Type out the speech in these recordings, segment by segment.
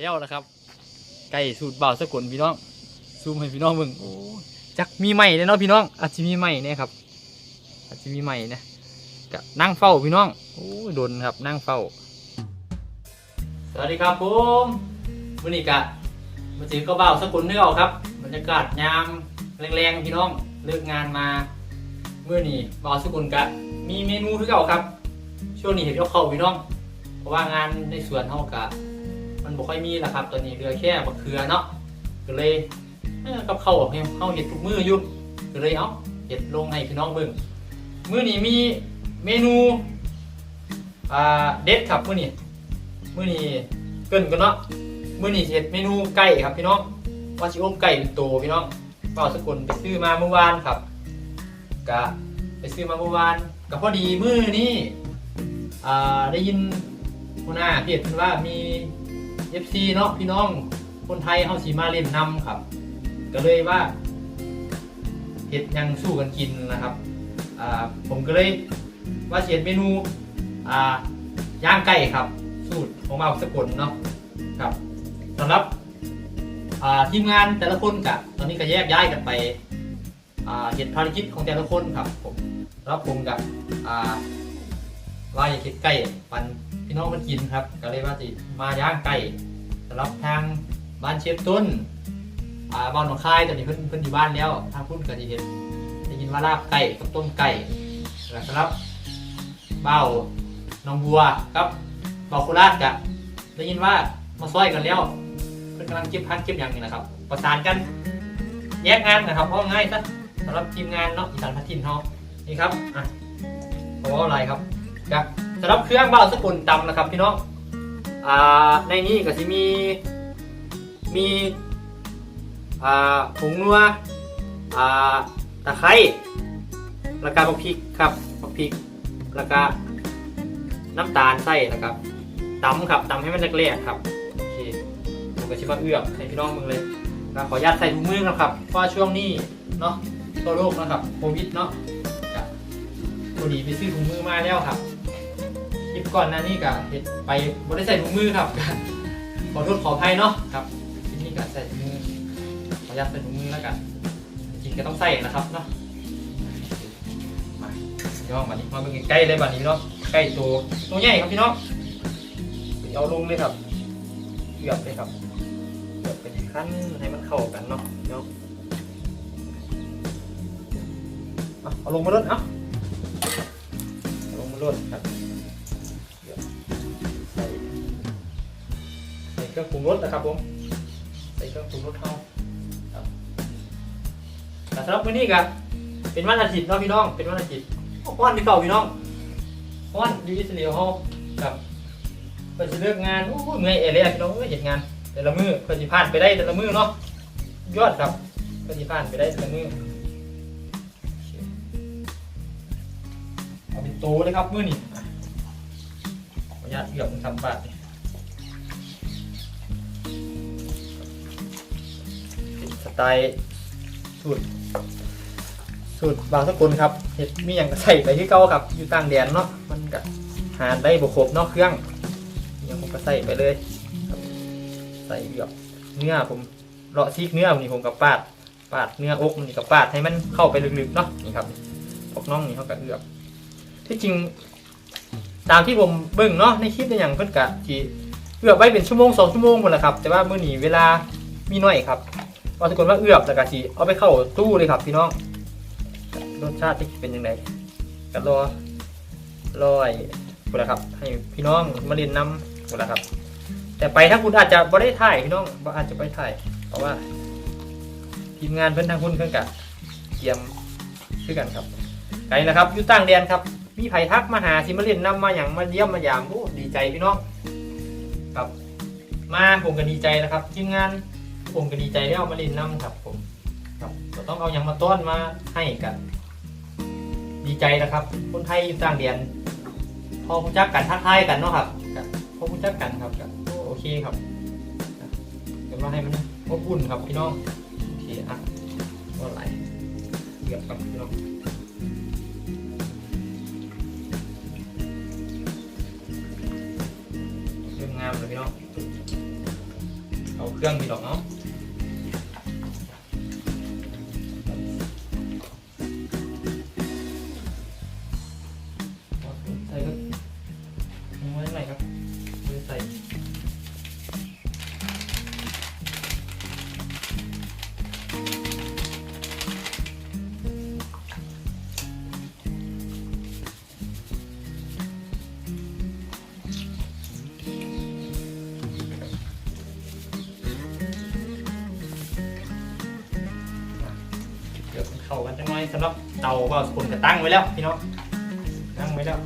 แล้วนะครับไก่สูตรเบาสกุลพี่น้องซูมให้พี่น้องเบิ่งโอ้ยจักมีใหม่เลยเนาะพี่น้องอาจจะมีใหม่เนี่ยครับอาจจะมีใหม่นะกับนั่งเฝ้าพี่น้องโอ้ยโดนครับนั่งเฝ้า สวัสดีครับผมวันนี้กะมาเจอก็เบาสกุลเนื้อเอาครับบรรยากาศยามแรงๆพี่น้องเลิกงานมาเมื่อนี้เบาสกุลกะมีเมนูที่เก่าครับ ช่วงนี้เห็นเขาเข้าพี่น้อง เพราะว่างานในสวนเฮากะ มันบ่ค่อยมีละครับ ตอนนี้เหลือแค่บักเขือเนาะก็เลยเอ้อกับเขาวเฮาเฮาเห็ดทุกมื้ออยู่ก็เลยเอาเห็ดลงให้พี่น้องเบิ่งมื้อนี้มีเมนูอ่าเด็ดครับมื้อนี้มื้อนี้เกินกันเนาะมื้อนี้เฮ็ดเมนูไก่ครับพี่น้องว่าสิอบไก่เป็นโตพี่น้องเป้าสกุลไปซื้อมาเมื่อวานครับกะไปซื้อมาเมื่อวานก็พอดีมื้อนี้อ่าได้ยินหัวหน้าเพจเพิ่นว่ามี FC เนาะพี่น้องคนไทยเขาสีมาเล่นนำครับ ก็เลยว่าเห็ดยังสู้กันกินนะครับผมก็เลยว่าเสียเมนูย่างไก่ครับ สูตรของมาสกุลเนาะครับสำหรับทีมงานแต่ละคนกะตอนนี้ก็แยกย้ายกันไปเห็ดภารกิจของแต่ละคนครับผมแล้วผมกับอ่าว่าอยากเห็ดไก่ปัน พี่น้องมันกินครับ ก็เลยว่าสิมาย่างไก่สำหรับทางบ้านเชฟต้นอ่าบ้านหนองคายตอนนี้เพิ่นเพิ่นอยู่บ้านแล้ว ทางพุ่นก็จะเห็นได้ยินว่าลาบไก่กับต้มไก่แล้วสำหรับเบ้าหน้องบัวครับเบ้าโคราชกะได้ยินว่ามาซอยกันแล้วเพิ่นกำลังเก็บพันเก็บอย่างนี้นะครับ ประสานกันแยกงานนะครับเพราะง่ายซะสำหรับทีมงานเนาะอีสานพัทินเฮานี่ครับอะเพราะว่าอะไรครับครับ สำหรับเครื่องเบ้าสกุลตำนะครับพี่น้องอ่าในนี้ก็จะมีมีอ่าผงนัวอ่าตะไคร้แล้วก็ผักพริกครับผักพริกแล้วก็น้ำตาลใส่นะครับตำครับตำให้มันเละๆครับโอเคผมก็ชิมาเอื้อมให้พี่น้องมึงเลยขออนุญาตใส่ถุงมือนะครับเพราะช่วงนี้เนาะตัวโรคนะครับโควิดเนาะก็พอดีไปซื้อถุงมือมาแล้วครับ ลิปก่อนหน้านี้ก็เห็ดไปบริใส่ถุงมือครับขอโทษขออภัยเนาะครับทีนี้ก็ใส่ถุงมือขออนุญาตใส่ถุงมือแล้วกันจริงก็ต้องใส่นะครับเนาะมาพี่องบัดนี้มาเป็นใกล้เลยบัดนี้พี่น้องใกล้ตัวตัวใหญ่ครับพี่น้องเอาลงเลยครับเกือบเลยครับเกือบเป็นขั้นให้มันเข้ากันเนาะพี่น้องเอาลงมาลดเอาเอาลงมาลดครับ เครื่องปรุงรสนะครับผมใส่เครื่องปรุงรสเข้าครับแต่สำหรับวันนี้ก็เป็นวันอาทิตย์เนาะพี่น้อง เป็นวันอาทิตย์ฮ้อนที่เก่าพี่น้องฮ้อนดีอิสราเอลเขากับเพิ่นจะเลิกงานโอ้ยเมื่อยเอเลยพี่น้องเอ้ยเห็นงาน แต่ละมือเพิ่นสิผ่านไปได้แต่ละมือเนาะยอดครับเพิ่นสิผ่านไปได้แต่ละมือเอาเป็นโตเลยครับมือนี่ขออนุญาตเกือบทำบา ไตล์สูตรสูตรบางสกุลครับเห็ดมีอย่างใส่ไปที่เก้าครับ อยู่ต่างแดนเนาะมันก็หาได้บวครบเนาะเครื่องยังผมก็ใส่ไปเลยใส่เกือบเนื้อผมเลาะซีกเนื้อนี่ผมกับปาดปาดเนื้ออกนี่กับปาดให้มันเข้าไปลึกๆเนาะนี่ครับออกน่องนี่เขาก็เอือบที่จริง ตามที่ผมเบิ่งเนาะในคลิปในอย่างเพิ่นกะที่เอือบไว้เป็นชั่วโมงสองชั่วโมงหมดแหละครับ แต่ว่ามื้อนี้เวลามีน้อยครับ ว่าทุกคนว่าเอือบแล้วก็สิเอาไปเข้าตู้เลยครับพี่น้อง รสชาติที่เป็นยังไงก็รอรอไอ้พุ่นละครับ ให้พี่น้องมาเรียนนำพุ่นละครับ แต่ไปถ้าคุณอาจจะบ่ได้ถ่ายพี่น้องบ่อาจจะไปถ่าย เพราะว่า ทีมงานเพิ่อนทางคุณเพิ่อนกะเตรียมคือกันครับไกลนะครับอยู่ต่างแดนครับ มีไผ่ทักมาหาสิมาเล่นนำมาอย่างมาเยี่ยมมายามโอ้ดีใจพี่น้อง ครับ มาผมก็ดีใจนะครับทีมงาน ผมก็ดีใจแล้วมาเล่นนำครับ ผมครับก็ต้องเอาอย่างมาต้อนมาให้กัน ดีใจนะครับ คนไทยอยู่ต่างแดนพอรู้จักกันทักทายกันเนาะครับก็พอรู้จักกันครับก็โอ้โอเคครับเดี๋ยวมาให้มันอบอุ่นครับพี่น้องโอเคอะก็ไหลเกี่ยวกับพี่น้องเรื่องงามเลยพี่น้องเครื่องพี่น้องเนาะ เดี๋ยวเข้ากันจังหน่อยสำหรับเตาก็คนจะตั้งไว้แล้วพี่น้องตั้งไว้แล้ว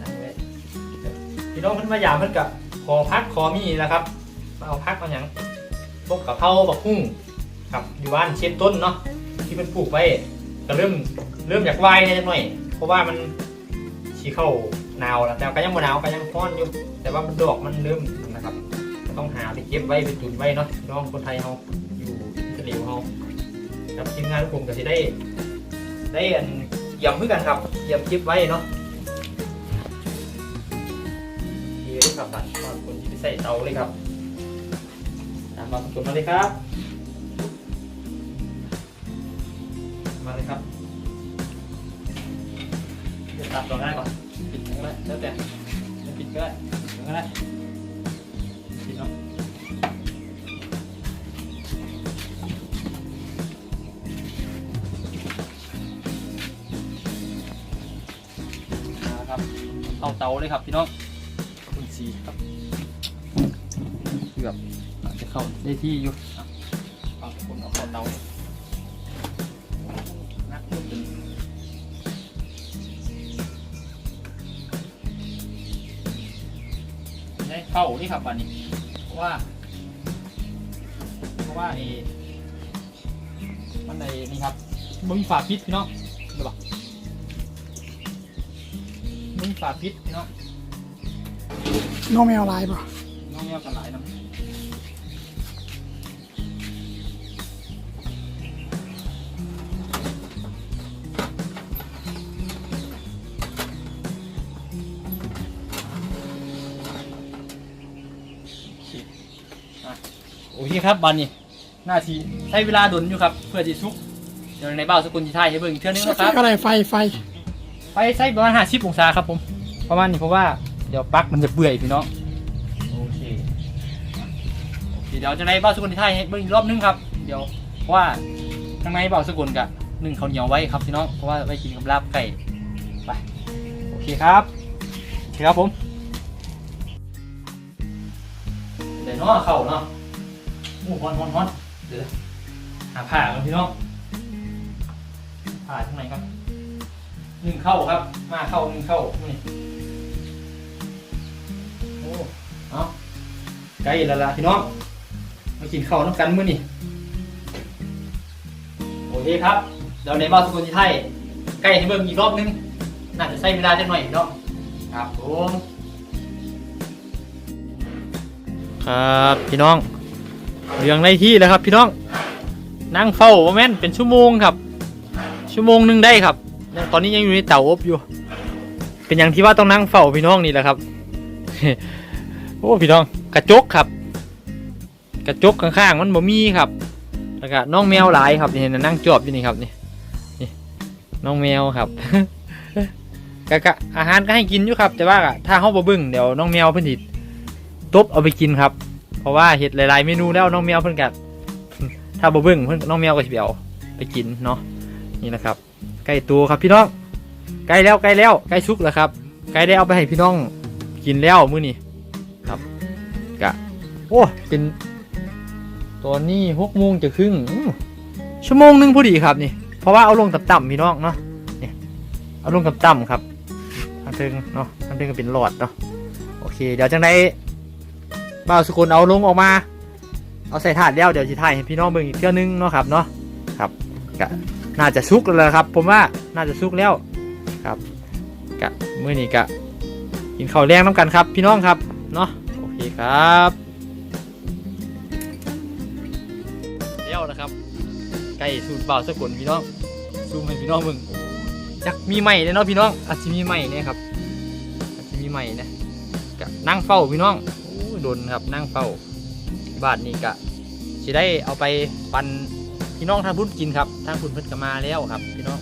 ตั้งไว้พี่น้องเพิ่นมายามเพิ่นกับขอพักขอมีแหล้วครับมาเอาพักเอาอย่างพวกกะเพราบักหุ่งครับอยู่บ้านเช็ดต้นเนาะที่มันปลูกไว้ก็เริ่มเริ่มอยากวายนิดหน่อย เพราะว่ามันชีเข้าหนาวแล้วแต่ก็ยังบ่หนาวก็ยังร้อนอยู่แต่ว่ามันดอกมันเริ่มนะครับ ต้องหาไปเก็บไว้ไปตุนไว้เนาะน้องคนไทยเราอยู่อิสราเลเรา ครับทีมงานผมก็จะได้ ได้อันเยี่ยมเพื่อกันครับเยี่ยมคลิปไว้เนาะดีเลยครับบัตรขอบคุณที่ไปใส่เตาเลยครับตามมาสุดมาเลยครับ มาเลยครับเดี๋ยวตัดต่อได้ก่อนปิดก็ได้แล้วแต่ปิดก็ได้ปิดก็ได้ ครับเข้าเตาเลยครับพี่น้องคุณสีครับเกือบอจะเข้าได้ที่อยู่เอาคนเอาเข้าเตานักพูดถึงได้เข้านี่ครับวันนี้เพราะว่า เพราะว่าเอมันในนี่ครับมึงฝาพิษพี่น้องเดี๋ยวบอก มึงฝาพิษเนาะน้องแมวลายป่ะน้องเงี้ยวกันหลายน้ำโอเคครับบันนี้หน้าทีใช้เวลาดนอยู่ครับ เพื่อที่ชุกเดี๋ยวในเบ้าสกุลที่ไทยให้เบิ่งอีกเทื่อนึงนะครับ อะไรไฟไฟ ไฟใช้ประมาณห้าสิบองศาครับผม ประมาณนี้เพราะว่าเดี๋ยวปลั๊กมันจะเปื่อยพี่น้อง โอเค โอเค เดี๋ยวจะในเบ้าสกุลที่ไทยให้เบิ่งอีกรอบนึงครับ เดี๋ยวเพราะว่าข้างในเบ้าสกุลกับหนึ่งข้าวเหนียวไว้ครับพี่น้องเพราะว่าไว้กินกับลาบไก่ ไป โอเคครับโอเคครับผมเดี๋ยวเนาะเข่าเนาะโอ้ฮอนฮอนฮอนเดี๋ยวหาผ้ากันพี่น้องผ้าข้างในครับ หนึ่งเข้าครับ มาเข้าหนึ่งเข้านี่โอ้เอาใกล้แล้วล่ะพี่น้องมากินข้าวน้ำกันมื้อนี่โอเคครับเดี๋ยวในบ้านสกุลที่ไทยใกล้ให้เบิ่งอีกรอบนึงน่าจะใช้เวลาจักหน่อยพี่น้องครับผมครับพี่น้องเรื่องในที่แล้วครับพี่น้องนั่งเฝ้าว่าแม่นเป็นชั่วโมงครับ ชั่วโมงหนึ่งได้ครับ ตอนนี้ยังอยู่ในเตาอบอยู่ เป็นอย่างที่ว่าต้องนั่งเฝ้าพี่น้องนี่แหละครับ โอ้พี่น้องกระจกครับ กระจกข้างๆมันบ่มีครับแล้วก็น้องแมวหลายครับนี่เห็นนั่งจอบอยู่นี่ครับนี่นี่น้องแมวครับกะกะอาหารก็ให้กินอยู่ครับ แต่ว่าถ้าเขาบ่บิ่งเดี๋ยวน้องแมวเพิ่นสิตบเอาไปกินครับ เพราะว่าเห็ดหลายๆเมนูแล้วน้องแมวเพิ่นก็ถ้าบ่บิ่งเพิ่นน้องแมวก็สิไปเอาไปกินเนาะนี่นะครับ ใกล้ตัวครับพี่น้องใกล้แล้วใกล้แล้วใกล้ชุกแล้วครับใกล้ได้เอาไปให้พี่น้องกินแล้วมื้อนี้ครับกะโอ้เป็นตอนนี้หกโมงจะครึ่งชั่วโมงหนึงพอดีครับนี่ เพราะว่าเอาลงต่ำๆพี่น้องเนาะเนี่ยเอาลงต่ำๆครับทางเทิงเนาะทางเทิงก็เป็นหลอดเนาะโอเค เดี๋ยวจังไดบ่าวสกุลเอาลงออกมา เอาใส่ถาดแล้วเดี๋ยวจะถ่ายให้พี่น้องเบิ่งอีกเที่ยวนึงเนาะครับเนาะครับกะ น่าจะสุกแล้วล่ะครับ ผมว่าน่าจะสุกแล้วครับกะมื้อนี้กะกินข้าวแรงน้ำกันครับ พี่น้องครับเนาะโอเคครับเลี้ยวนะครับไก่สูตรเบาสกุลพี่น้องซูมให้พี่น้องมึงจักมีใหม่เลยเนาะพี่น้องอาจจะมีใหม่เนี่ยครับอาจจะมีใหม่นะกะนั่งเฝ้าพี่น้องโอ้โดนครับนั่งเฝ้าบาทนี้ก็สิได้เอาไปปัน พี่น้องทางพุ่นกินครับทางพุ่นเพิ่นก็มาแล้วครับ พี่น้อง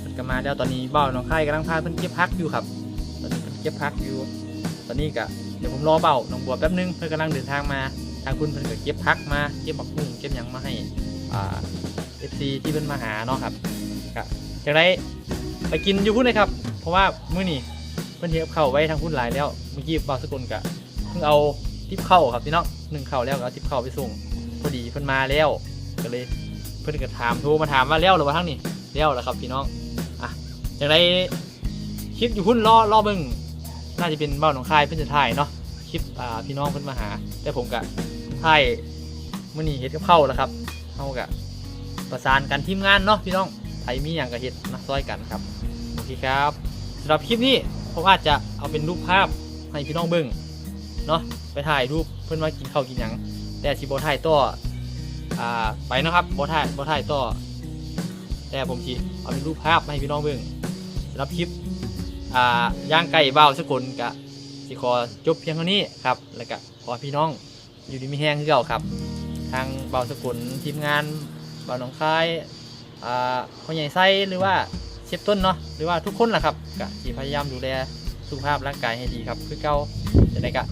เพิ่นก็มาแล้วตอนนี้บ้าวน้องค่กำลังพาเพิ่นเก็บพักอยู่ครับ ตอนนี้เพิ่นเก็บพักอยู่ ตอนนี้ก็เดี๋ยวผมรอเบ้าน้องบัวแป๊บนึงเพิ่นกำลังเดินทางมา ทางคุณเพิ่นก็เก็บพักมาเก็บบักบุ้งเก็บหยังมาให้อ่าเอฟซีที่เพิ่นมาหาเนาะครับก็จะได้ไปกินอยู่พุ่นเลยครับ เพราะว่ามื้อนี้เพิ่นเฮ็ดเข้าไว้ทางพุ่นหลายแล้วเมื่อกี้บ่าวสกุลก็เพิ่งเอาทิปเข้าครับพี่น้องหนึ่งเข้าแล้วก็เอาทิปเข้าไปส่งพอดีเพิ่นมาแล้วก็เลย เพิ่อนก็ถามโทรมาถามว่าแล้วหรือว่าทั้งนี้แล้วแล้วครับพี่น้องอะจังไดคลิปอยู่พุ่นรอรอเบิ่งน่าจะเป็นเบ้าหนองคายเพื่อนจะถ่ายเนาะคลิปอ่าพี่น้องเพื่อนมาหา แต่ผมกะถ่ายมื่อนี้เฮ็ดกับเข้าแล้วครับเข้ากะประสานกันทีมงานเนาะพี่น้องไผมีอย่างกับเฮ็ดนะซอยกันครับโอเคครับสำหรับคลิปนี้ผมอาจจะเอาเป็นรูปภาพให้พี่น้องเบิ่งเนาะไปถ่ายรูปเพื่อนมากินข้าวกินหยังแต่สิบ่ถ่ายต่อ อ่าไปนะครับบ่ถ่ายบ่ถ่ายต่อแต่ผมสิเอาเป็นรูปภาพมาให้พี่น้องเบิ่งสำหรับคลิปอ่าย่างไก่เบ่าสกุลกะสิขอจบเพียงเท่านี้ครับ แล้วก็ขอพี่น้องอยู่ดีมีแห้งคือเก่าครับ ทางเบ่าสกุลทีมงานบ่าหนองคายอ่าพ่อใหญ่ไส้หรือว่าเชฟต้นเนาะหรือว่าทุกคนแหละครับกะสิพยายามดูแลสุขภาพร่างกายให้ดีครับ คือเก่าจะได้กะ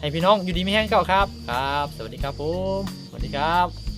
ให้พี่น้องอยู่ดีมีแห้งเก่าครับครับ สวัสดีครับผมสวัสดีครับ